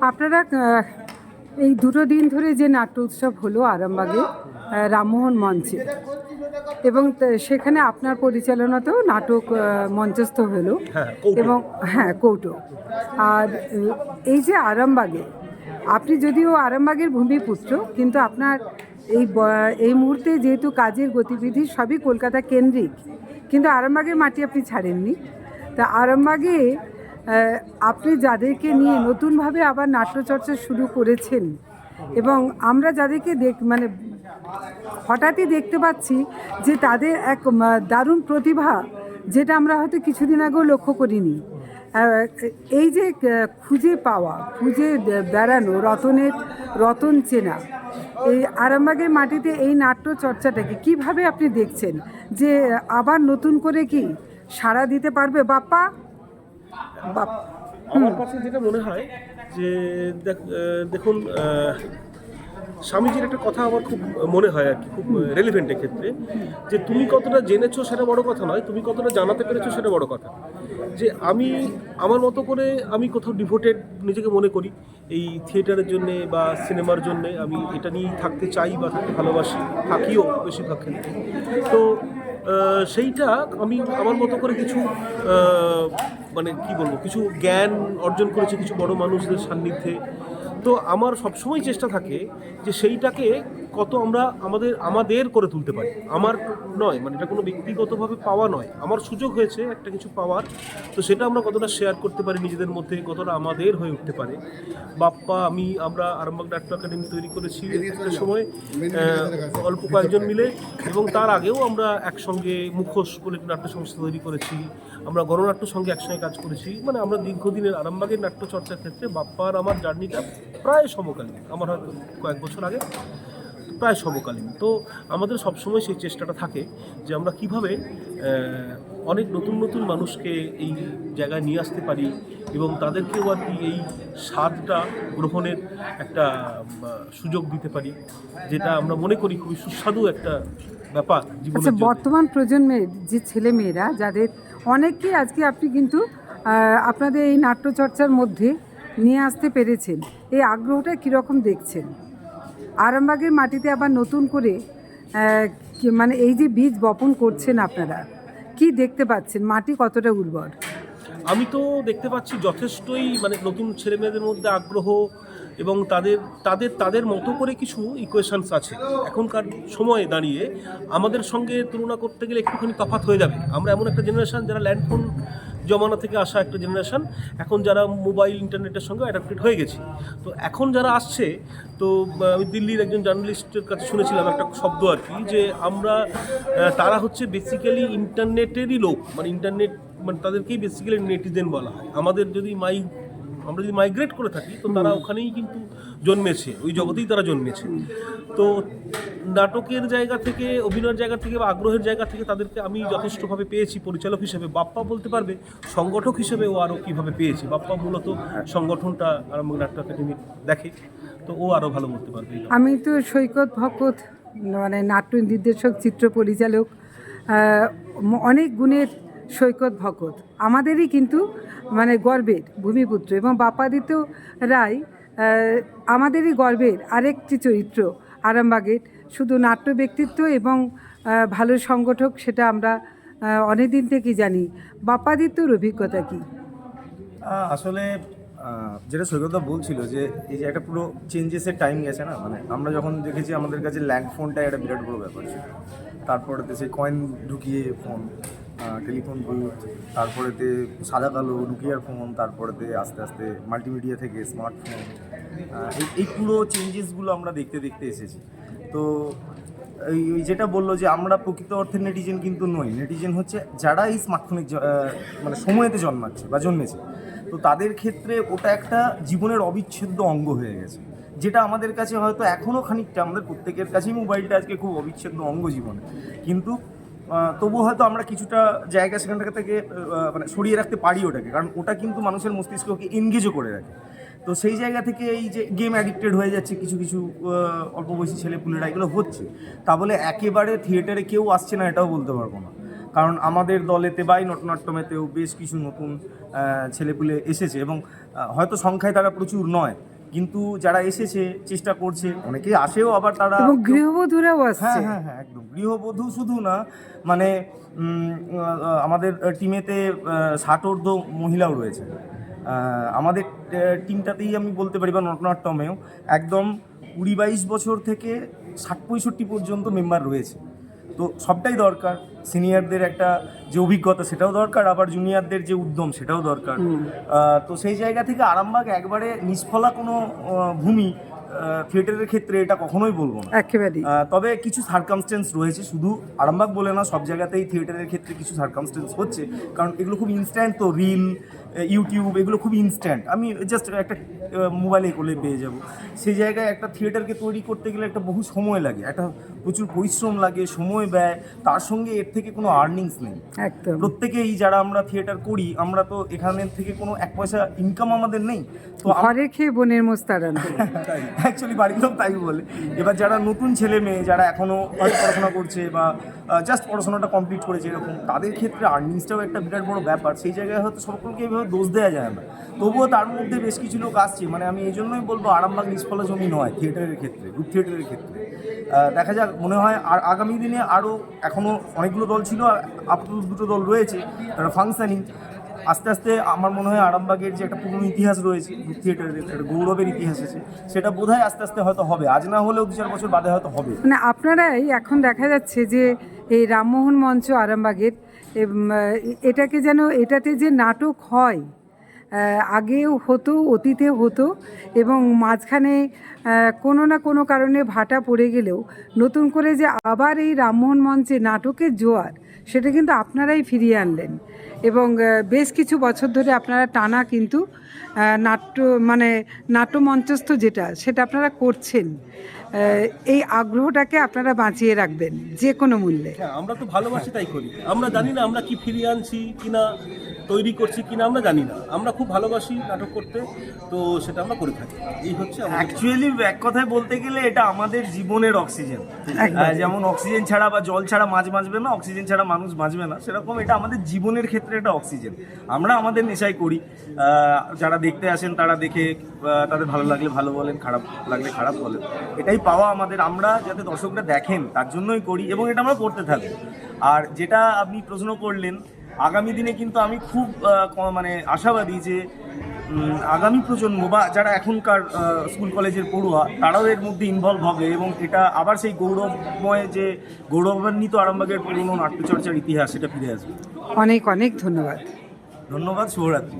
আপনারা এই দুটো দিন ধরে যে নাট্য উৎসব হলো আরামবাগে রামমোহন মঞ্চে এবং সেখানে আপনার পরিচালনাতেও নাটক মঞ্চস্থ হলো হ্যাঁ, এবং হ্যাঁ কৌটো আর এই যে আরামবাগে আপনি যদিও আরামবাগের ভূমিপুত্র কিন্তু আপনার এই এই মুহূর্তে যেহেতু কাজের গতিবিধি সবই কলকাতা কেন্দ্রিক কিন্তু আরামবাগের মাটি আপনি ছাড়েননি। তা আরামবাগে আপনি যাদেরকে নিয়ে নতুনভাবে আবার নাট্যচর্চা শুরু করেছেন এবং আমরা যাদেরকে দেখ মানে হঠাৎই দেখতে পাচ্ছি যে তাদের এক দারুণ প্রতিভা যেটা আমরা হয়তো কিছুদিন আগেও লক্ষ্য করিনি। এই যে খুঁজে পাওয়া, খুঁজে বেড়ানো, রতনের, রতন চেনা, এই আরামবাগের মাটিতে এই নাট্য চর্চাটাকে কীভাবে আপনি দেখছেন? যে আবার নতুন করে কি সাড়া দিতে পারবে? বাপ্পা বাপ আমার কাছে যেটা মনে হয় যে দেখ- দেখুন স্বামীজির একটা কথা আমার খুব মনে হয় আর কি, খুব রেলিভেন্ট ক্ষেত্রে, যে তুমি কতটা জেনেছো সেটা বড় কথা নয়, তুমি কতটা জানাতে পেরেছ সেটা বড় কথা। যে আমি, আমার মতো করে আমি কোথাও ডিভোটেড নিজেকে মনে করি, এই থিয়েটারের জন্যে বা সিনেমার জন্যে আমি এটা নিয়েই থাকতে চাই বা থাকতে ভালোবাসি, থাকিও বেশিরভাগ ক্ষেত্রে। তো সেইটা আমি আমার মতো করে কিছু মানে কি বলব, কিছু জ্ঞান অর্জন করেছি কিছু বড় মানুষদের সান্নিধ্যে। তো আমার সবসময় চেষ্টা থাকে যে সেইটাকে কত আমরা আমাদের আমাদের করে তুলতে পারি। আমার নয় মানে এটা কোনো ব্যক্তিগতভাবে পাওয়া নয়। আমার সুযোগ হয়েছে একটা কিছু পাওয়ার তো সেটা আমরা কতটা শেয়ার করতে পারি নিজেদের মধ্যে কতটা আমাদের হয়ে উঠতে পারে। বাপ্পা আমি আমরা আরামবাগ নাট্য একাডেমি তৈরি করেছি একটা সময় অল্প কয়েকজন মিলে এবং তার আগেও আমরা একসঙ্গে মুখোশ বলে একটা নাট্য সংস্থা তৈরি করেছি। আমরা গণনাট্য সঙ্গে একসঙ্গে কাজ করেছি। মানে আমরা দীর্ঘদিনের আরামবাগের নাট্য চর্চার ক্ষেত্রে বাপ্পার আমার জার্নিটা প্রায় সমকালীন। আমার হয়তো কয়েক বছর আগে। প্রায় সমকালীন তো আমাদের সবসময় সেই চেষ্টাটা থাকে যে আমরা কীভাবে অনেক নতুন নতুন মানুষকে এই জায়গায় নিয়ে আসতে পারি এবং তাদেরকেও আর কি এই স্বাদটা গ্রহণের একটা সুযোগ দিতে পারি যেটা আমরা মনে করি খুবই সুস্বাদু একটা ব্যাপার আচ্ছা বর্তমান প্রজন্মের যে ছেলে মেয়েরা যাদের অনেককেই আজকে আপনি কিন্তু আপনাদের এই নাট্যচর্চার মধ্যে নিয়ে আসতে পেরেছেন এই আগ্রহটা কীরকম দেখছেন? আরামবাগের মাটিতে আবার নতুন করে মানে এই যে বীজ বপন করছেন আপনারা, কি দেখতে পাচ্ছেন? মাটি কতটা উর্বর? আমি তো দেখতে পাচ্ছি যথেষ্টই মানে নতুন ছেলে মেয়েদের মধ্যে আগ্রহ এবং তাদের তাদের তাদের মতো করে কিছু ইকুয়েশনস আছে। এখনকার সময়ে দাঁড়িয়ে আমাদের সঙ্গে তুলনা করতে গেলে একটুখানি তফাৎ হয়ে যাবে। আমরা এমন একটা জেনারেশন যারা ল্যান্ডফোন জমানা থেকে আসা একটা জেনারেশান এখন যারা মোবাইল ইন্টারনেটের সঙ্গে অ্যাডাপ্টেড হয়ে গেছে। তো এখন যারা আসছে, তো আমি দিল্লির একজন জার্নালিস্টের কাছে শুনেছিলাম একটা শব্দ আর কি, যে আমরা তারা হচ্ছে বেসিক্যালি ইন্টারনেটেরই লোক। মানে ইন্টারনেট মানে তাদেরকেই বেসিক্যালি নেটিজেন বলা হয়। আমাদের যদি মাই আমরা যদি মাইগ্রেট করে থাকি তো তারা ওখানেই কিন্তু জন্মেছে ওই জগতেই তারা জন্মেছে। তো নাটকের জায়গা থেকে অভিনয়ের জায়গা থেকে বা আগ্রহের জায়গা থেকে তাদেরকে আমি যথেষ্টভাবে পেয়েছি পরিচালক হিসেবে। বাপ্পা বলতে পারবে সংগঠক হিসেবে ও আরও কীভাবে পেয়েছে। বাপ্পা মূলত সংগঠনটা আরম্ভ নাট্য একাডেমি দেখে। তো ও আরও ভালো বলতে পারবে। আমি তো সৈকত ভকত মানে নাট্য নির্দেশক চিত্র পরিচালক অনেক গুণের সৈকত ভকত। আমাদেরই কিন্তু মানে গর্বের ভূমিপুত্র এবং বাপাদিত্য রায় আমাদেরই গর্বের আরেকটি চরিত্র আরামবাগের। শুধু নাট্য ব্যক্তিত্ব এবং ভালো সংগঠক সেটা আমরা অনেক দিন থেকেই জানি। বাপাদিত্যর অভিজ্ঞতা কী? আসলে যেটা সৈকতদা বলছিল যে, এই যে একটা পুরো চেঞ্জেসের টাইম গেছে না? মানে আমরা যখন দেখেছি আমাদের কাছে ল্যান্ড ফোনটা একটা বিরাট বড় ব্যাপার ছিল। তারপরেতে সেই কয়েন ঢুকিয়ে ফোন টেলিফোন বুথ তারপরেতে সাদা কালো নোকিয়ার ফোন তারপরেতে আস্তে আস্তে মাল্টিমিডিয়া থেকে স্মার্টফোন এই পুরো চেঞ্জেসগুলো আমরা দেখতে দেখতে এসেছি। তো এই ওই যেটা বলল যে আমরা প্রকৃত অর্থে নেটিজেন কিন্তু নই। নেটিজেন হচ্ছে যারা এই আহ, মানে সময়তে জন্মাচ্ছে বা জন্মেছে। তো তাদের ক্ষেত্রে ওটা একটা জীবনের অবিচ্ছেদ্য অঙ্গ হয়ে গেছে। যেটা আমাদের কাছে হয়তো এখনও খানিকটা আমাদের প্রত্যেকের কাছেই মোবাইলটা আজকে খুব অবিচ্ছেদ্য অঙ্গ জীবনে। কিন্তু তবু হয়তো আমরা কিছুটা জায়গা সেখান থেকে মানে সরিয়ে রাখতে পারি ওটাকে, কারণ ওটা কিন্তু মানুষের মস্তিষ্ককে এনগেজও করে রাখে। তো সেই জায়গা থেকে এই যে গেম অ্যাডিক্টেড হয়ে যাচ্ছে, কিছু কিছু অল্প বয়সী ছেলেপুলেরা এগুলো হচ্ছে। তা বলে একেবারে থিয়েটারে কেউ আসছে না, এটাও বলতে পারব না। কারণ আমাদের দলেতে বাই নটনাট্যমেতেও বেশ কিছু নতুন ছেলেপুলে এসেছে এবং হয়তো সংখ্যায় তারা প্রচুর নয়। কিন্তু যারা এসেছে চেষ্টা করছে অনেকেই আসেও আবার তারা এবং গৃহবধূরাও হ্যাঁ আসছে। হ্যাঁ হ্যাঁ একদম। গৃহবধূ শুধু না মানে আমাদের টিমেতে ষাটোর্ধ মহিলাও রয়েছে। আমাদের টিমটাতেই আমি বলতে পারি বা নটনাট্যমেও একদম কুড়ি বাইশ বছর থেকে ষাট পঁয়ষট্টি পর্যন্ত মেম্বার রয়েছে। তো সবটাই দরকার। সিনিয়রদের একটা যে অভিজ্ঞতা সেটাও দরকার। আবার জুনিয়রদের যে উদ্যম সেটাও দরকার। তো সেই জায়গা থেকে আরামবাগ একবারে নিষ্ফলা কোনো ভূমি থিয়েটারের ক্ষেত্রে এটা কখনোই বলব না। একেবারেই। তবে কিছু সার্কামস্টেন্স রয়েছে শুধু আরামবাগ বলে না সব জায়গাতেই থিয়েটারের ক্ষেত্রে কিছু সার্কামস্টেন্স হচ্ছে। কারণ এগুলো খুব ইনস্ট্যান্ট তো রিল ইউটিউব এগুলো খুব ইনস্ট্যান্ট আমি জাস্ট একটা মোবাইলে করলে পেয়ে যাব। সেই জায়গায় একটা থিয়েটারকে তৈরি করতে গেলে একটা বহু সময় লাগে একটা প্রচুর পরিশ্রম লাগে সময় ব্যয় তার সঙ্গে এর থেকে কোনো আর্নিংস নেই। প্রত্যেকেই যারা আমরা থিয়েটার করি আমরা তো এখানে থেকে কোনো এক পয়সা ইনকাম আমাদের নেই তো ঘরে খেয়ে বনের মোস্তারান। অ্যাকচুয়ালি বাড়ির লোক তাই বলে। এবার যারা নতুন ছেলে মেয়ে, যারা এখনও পড়াশোনা করছে বা জাস্ট পড়াশোনাটা কমপ্লিট করেছে এরকম, তাদের ক্ষেত্রে আর্নিংসটাও একটা বিরাট বড় ব্যাপার। সেই জায়গায় হয়তো সকলকে এভাবে দোষ দেওয়া যায় না। তবুও তার মধ্যে বেশ কিছু লোক আসছে। মানে আমি এই জন্যই বলব, আরামবাগ নিষ্ফলা জমি নয় থিয়েটারের ক্ষেত্রে গ্রুপ থিয়েটারের ক্ষেত্রে। দেখা যাক, মনে হয় আর আগামী দিনে আরও এখনও অনেকগুলো দল ছিল, আর আপাতত দুটো দল রয়েছে, তারা ফাংশনিং আস্তে আস্তে আমার মনে হয় আরামবাগের যে একটা পুরনো ইতিহাস রয়েছে থিয়েটারের একটা গৌরবের ইতিহাস আছে, সেটা বোধহয় আস্তে আস্তে হয়তো হবে। আজ না হলেও দু চার বছর বাদে হয়তো হবে। মানে আপনারাই এখন দেখা যাচ্ছে যে এই রামমোহন মঞ্চ আরামবাগের এটাকে যেন, এটাতে যে নাটক হয় আগেও হতো অতীতে হতো, এবং মাঝখানে কোনো না কোনো কারণে ভাটা পড়ে গেলেও নতুন করে যে আবার এই রামমোহন মঞ্চে নাটকের জোয়ার সেটা কিন্তু আপনারাই ফিরিয়ে আনলেন। এবং বেশ কিছু বছর ধরে আপনারা টানা কিন্তু নাট্য মানে নাট্য মঞ্চস্থ যেটা, সেটা আপনারা করছেন। এই আগ্রহটাকে আপনারা বাঁচিয়ে রাখবেন, যে কোনো মূল্যে। হ্যাঁ আমরা তো ভালোবাসি তাই করি। আমরা জানি না আমরা কি ফিরিয়ে আনছি কিনা তৈরি করছি কিনা আমরা জানি না। আমরা খুব ভালোবাসি নাটক করতে তো সেটা আমরা করে থাকি। এই হচ্ছে অ্যাকচুয়ালি এক কথায় বলতে গেলে এটা আমাদের জীবনের অক্সিজেন। যেমন অক্সিজেন ছাড়া বা জল ছাড়া মাছ বাঁচবে না অক্সিজেন ছাড়া মানুষ বাঁচবে না সেরকম এটা আমাদের জীবনের ক্ষেত্রে এটা অক্সিজেন। আমরা আমাদের নেশায় করি। যারা দেখতে আসেন তারা দেখে তাদের ভালো লাগলে ভালো বলেন খারাপ লাগলে খারাপ বলেন। এটাই পাওয়া আমাদের আমরা যাতে দর্শকরা দেখেন তার জন্যই করি এবং এটা আমরা করতে থাকি। আর যেটা আপনি প্রশ্ন করলেন আগামী দিনে কিন্তু আমি খুব মানে আশাবাদী যে আগামী প্রজন্ম বা যারা এখনকার স্কুল কলেজের পড়ুয়া তারাও এর মধ্যে ইনভলভ হবে এবং এটা আবার সেই গৌরবময় যে গৌরবান্বিত আরামবাগের পুরনো নাট্যচর্চার ইতিহাস সেটা ফিরে আসবে। অনেক অনেক ধন্যবাদ। ধন্যবাদ শুভরাত্রি।